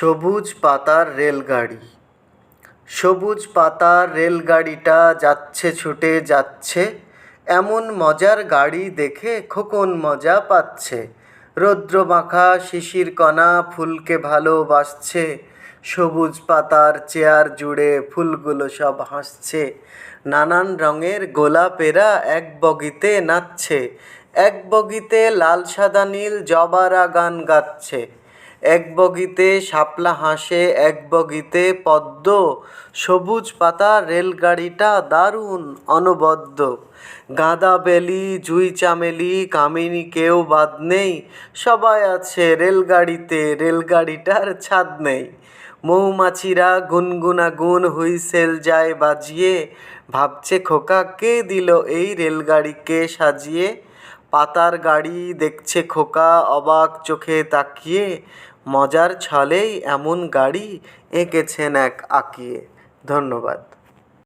সবুজ পাতার রেলগাড়ি। সবুজ পাতার রেলগাড়িটা যাচ্ছে, ছুটে যাচ্ছে। এমন মজার গাড়ি দেখে খোকন মজা পাচ্ছে। রৌদ্রমাখা শিশিরকণা ফুলকে ভালোবাসছে। সবুজ পাতার চেয়ার জুড়ে ফুলগুলো সব হাসছে। নানান রঙের গোলাপেরা এক বগিতে নাচছে। এক বগিতে লাল, সাদা, নীল জবারা গান গাচ্ছে। এক বগিতে শাপলা হাসে, এক বগিতে পদ্ম। সবুজ পাতার রেলগাড়িটা দারুণ অনবদ্য। গাঁদা বেলি, জুই চামেলি, কামিনী কেউ বাদ নেই। সবাই আছে রেলগাড়িতে, রেলগাড়িটার ছাদ নেই। মৌমাছিরা গুনগুনাগুন হুইসেল যায় বাজিয়ে। ভাবছে খোকা, কে দিল এই রেলগাড়িকে সাজিয়ে? পাতার গাড়ি দেখছে খোকা, অবাক চোখে তাকিয়ে। মজার ছলেই এমন গাড়ি এঁকেছেন এক আঁকিয়ে। ধন্যবাদ।